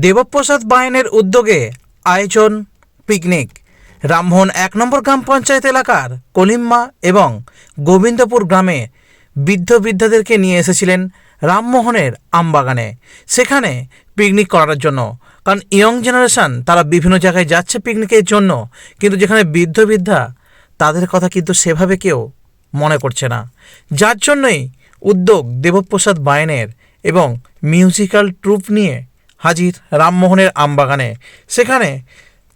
দেবপ্রসাদ বায়নের উদ্যোগে আয়োজন, পিকনিক। রামমোহন এক নম্বর গ্রাম পঞ্চায়েত এলাকার কলিম্মা এবং গোবিন্দপুর গ্রামে বৃদ্ধ বৃদ্ধাদেরকে নিয়ে এসেছিলেন রামমোহনের আমবাগানে। সেখানে পিকনিক করার জন্য। কারণ ইয়ং জেনারেশন, তারা বিভিন্ন জায়গায় যাচ্ছে পিকনিকের জন্য, কিন্তু যেখানে বৃদ্ধ বৃদ্ধা, তাদের কথা কিন্তু সেভাবে কেউ মনে করছে না। যার জন্যই উদ্যোগ দেবপ্রসাদ বায়নের এবং মিউজিক্যাল ট্রুপ নিয়ে হাজির রামমোহনের আমবাগানে। সেখানে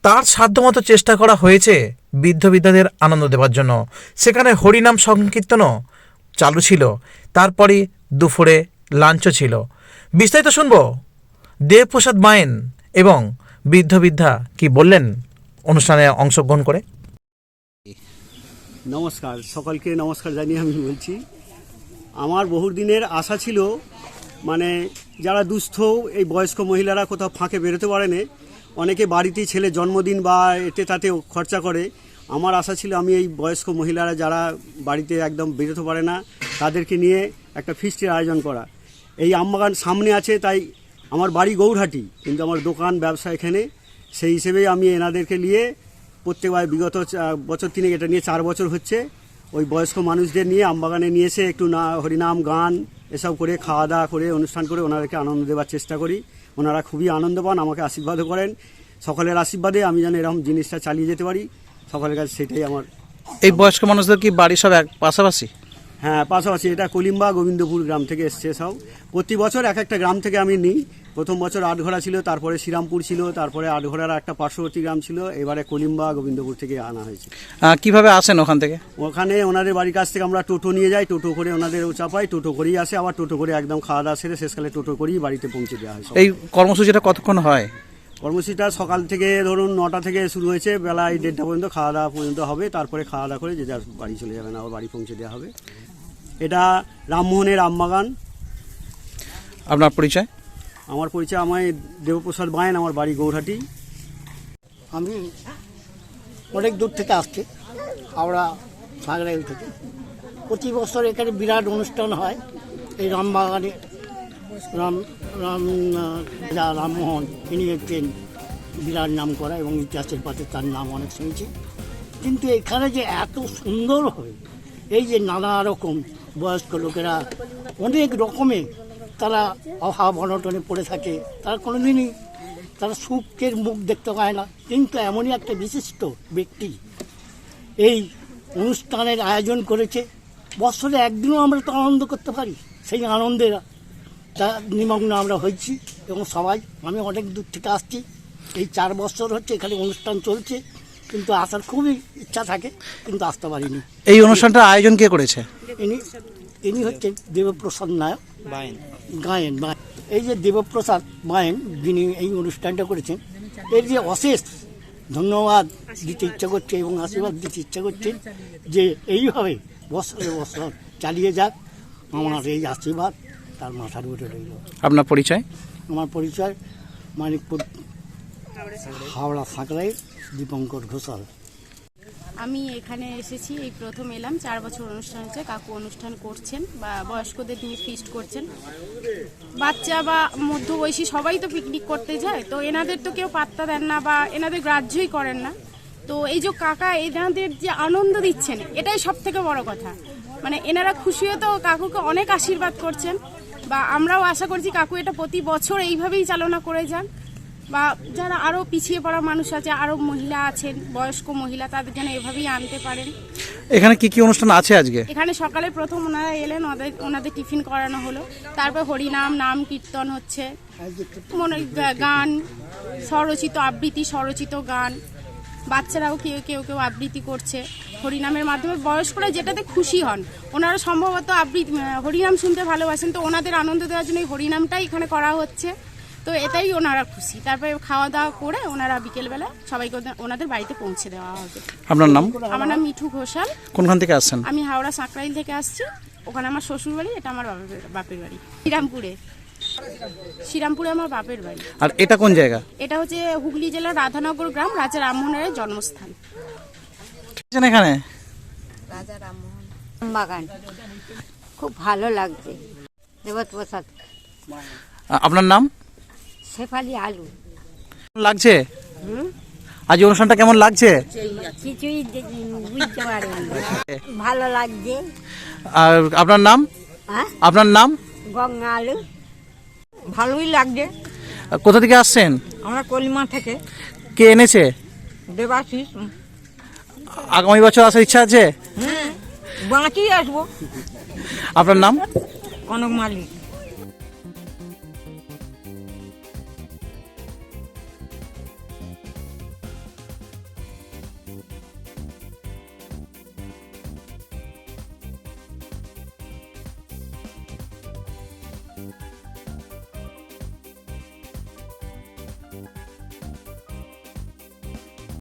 তার সাধ্যমতো চেষ্টা করা হয়েছে বৃদ্ধ বৃদ্ধাদের আনন্দ দেওয়ার জন্য। সেখানে হরিনাম সংকীর্তনও চালু ছিল। তারপরে দুপুরে লাঞ্চও ছিল। বিস্তারিত শুনব? দেবপ্রসাদ মায়েন এবং বৃদ্ধ বৃদ্ধা কি বললেন? অনুষ্ঠানে অংশগ্রহণ করে। নমস্কার, সকলকে নমস্কার জানিয়ে আমি বলছি। আমার বহুদিনের আশা ছিল মানে যারা দুস্থ, এই বয়স্ক মহিলারা কোথাও ফাঁকে বেরোতে পারেনি অনেকে বাড়িতেই ছেলে জন্মদিন বা এতে তাতে খরচা করে। আমার আশা ছিল আমি এই বয়স্ক মহিলারা যারা বাড়িতে একদম বেরোতে পারে না, তাদেরকে নিয়ে একটা ফিস্টের আয়োজন করা। এই আমবাগান সামনে আছে, তাই আমার বাড়ি গৌরহাটি, কিন্তু আমার দোকান, ব্যবসা এখানে। সেই হিসেবেই আমি এনাদেরকে নিয়ে প্রত্যেকবার বিগত বছর তিনেক, এটা নিয়ে চার বছর হচ্ছে। ওই বয়স্ক মানুষদের নিয়ে আমবাগানে নিয়ে এসে একটু না হরিনাম, গান এসব করে খাওয়া দাওয়া করে অনুষ্ঠান করে ওনাদেরকে আনন্দ দেওয়ার চেষ্টা করি। ওনারা খুবই আনন্দ পান আমাকে আশীর্বাদও করেন। সকলের আশীর্বাদে আমি যেন এরকম জিনিসটা চালিয়ে যেতে পারি। সকলের কাছে সেটাই আমার এই বয়স্ক মানুষদের কি বাড়ি সব এক পাশাপাশি? হ্যাঁ পাশাপাশি এটা কলিম্বা গোবিন্দপুর গ্রাম থেকে এসছে সব। প্রতি বছর এক একটা গ্রাম থেকে আমি নিই। প্রথম বছর আটঘোড়া ছিল তারপরে শ্রীরামপুর ছিল তারপরে আটঘোড়ার একটা পার্শ্ববর্তী গ্রাম ছিল এবারে কলিম্বা গোবিন্দপুর থেকে আনা হয়েছে। কীভাবে আসেন ওখান থেকে? ওখানে ওনাদের বাড়ির কাছ থেকে আমরা টোটো নিয়ে যাই টোটো করে ওনাদের চাপাই টোটো করেই আসে আবার টোটো করে একদম খাওয়া দাওয়া সেরে শেষকালে টোটো করেই বাড়িতে পৌঁছে দেওয়া হয় এই কর্মসূচিটা কতক্ষণ হয়? কর্মসূচিটা সকাল থেকে ধরুন নটা থেকে শুরু হয়েছে বেলা এই দেড়টা পর্যন্ত খাওয়া দাওয়া পর্যন্ত হবে তারপরে খাওয়া দাওয়া করে যে যার বাড়ি চলে যাবেন আবার বাড়ি পৌঁছে দেওয়া হবে। এটা রামমোহনের আমবাগান আপনার পরিচয়? আমার পরিচয় আমায় দেবপ্রসাদ বায়ন আমার বাড়ি গৌরহাটি। আমি অনেক দূর থেকে আসছি হাওড়া সাগরাইল থেকে। প্রতি বছর এখানে বিরাট অনুষ্ঠান হয় এই রামবাগানে রাম রাম রামমোহন তিনি হচ্ছেন বিরাট নাম করা এবং ইতিহাসের পাশে তার নাম অনেক শুনেছি। কিন্তু এখানে যে এত সুন্দর হয় এই যে নানা রকম বয়স্ক লোকেরা অনেক রকমের তারা অভাব অনটনে পড়ে থাকে। তারা কোনোদিনই তারা সুখের মুখ দেখতে পায় না। কিন্তু এমনই একটা বিশিষ্ট ব্যক্তি এই অনুষ্ঠানের আয়োজন করেছে। বছরে একদিনও আমরা তো আনন্দ করতে পারি। সেই আনন্দের তা নিমগ্ন আমরা হয়েছি এবং সবাই, আমি অনেক দূর থেকে আসছি। এই চার বছর হচ্ছে এখানে অনুষ্ঠান চলছে। কিন্তু আসার খুবই ইচ্ছা থাকে কিন্তু আসতে পারিনি। এই অনুষ্ঠানটার আয়োজন কে করেছে? ইনি ইনি হচ্ছেন দেবপ্রসাদ নায়ক। বায়েন গায়েন বা- এই যে দেবপ্রসাদ মায়েন যিনি এই অনুষ্ঠানটা করেছেন এর যে অশেষ ধন্যবাদ দিতে ইচ্ছা করছে এবং আশীর্বাদ দিতে ইচ্ছা করছে যে এইভাবে বছরে বছর চালিয়ে যাক। আমার এই আশীর্বাদ তার মাথার উপরে রইল। আপনার পরিচয়? আমার পরিচয় মানিকপুর হাওড়া সাঁকড়াই দীপঙ্কর ঘোষাল। আমি এখানে এসেছি এই প্রথম এলাম। চার বছর অনুষ্ঠান হচ্ছে কাকু অনুষ্ঠান করছেন বা বয়স্কদের নিয়ে ফিস্ট করছেন। বাচ্চা বা মধ্যবয়সী সবাই তো পিকনিক করতে যায় তো এনাদের তো কেউ পাত্তা দেন না বা এনাদের গ্রাহ্যই করেন না। তো এই যে কাকা এনাদের যে আনন্দ দিচ্ছেন এটাই সব থেকে বড় কথা। মানে এনারা খুশি হয়ে তো কাকুকে অনেক আশীর্বাদ করছেন বা আমরাও আশা করছি কাকু এটা প্রতি বছর এইভাবেই চালনা করে যান। বা যারা আরও পিছিয়ে পড়া মানুষ আছে আরও মহিলা আছেন বয়স্ক মহিলা তাদের যেন এভাবেই আনতে পারেন। এখানে কি কি অনুষ্ঠান আছে আজকে? এখানে সকালে প্রথম ওনারা এলেন ওদের ওনাদের টিফিন করানো হলো। তারপর হরিনাম নাম কীর্তন হচ্ছে। মনে গান স্বরচিত আবৃত্তি স্বরচিত গান। বাচ্চারাও কেউ কেউ কেউ আবৃত্তি করছে হরিনামের মাধ্যমে। বয়স্করা যেটাতে খুশি হন ওনারা সম্ভবত আবৃত্তি হরিনাম শুনতে ভালোবাসেন তো ওনাদের আনন্দ দেওয়ার জন্য এই হরিনামটাই এখানে করা হচ্ছে। তো এটাই ওনারা খুশি। তারপরে খাওয়া দাওয়া করে ওনারা বিকেলবেলা সবাইকে ওনাদের বাড়িতে পৌঁছে দেওয়া হবে। আপনার নাম? আমার নাম মিঠু ঘোষাল। কোনখান থেকে আসছেন? আমি হাওড়া সাঁকরাইল থেকে আসছি। ওখানে আমার শ্বশুর বাড়ি এটা আমার বাপের বাপের বাড়ি। শ্রীরামপুরে। শ্রীরামপুরে আমার বাপের বাড়ি। আর এটা কোন জায়গা? এটা হচ্ছে হুগলি জেলার রাধানগর গ্রাম রাজা রামমোহনের জন্মস্থান। এখানে? রাজা রামমোহন বাগান। খুব ভালো লাগছে। দেবত প্রসাদ। আপনার নাম? শেফালি আলু। লাগছে? আজ অনুষ্ঠানটা কেমন লাগছে? কিছুই বুঝতে পারিনি। ভালো লাগছে। আর আপনার নাম? হ্যাঁ? আপনার নাম? গঙ্গা আলু। ভালোই লাগছে। কোথা থেকে আসছেন? আমরা কলিমা থেকে। কে এনেছে? দেবাশিস। আগামী বছর আসার ইচ্ছা আছে? বাঁচিয়ে আসব। আপনার নাম? কনক মালিক।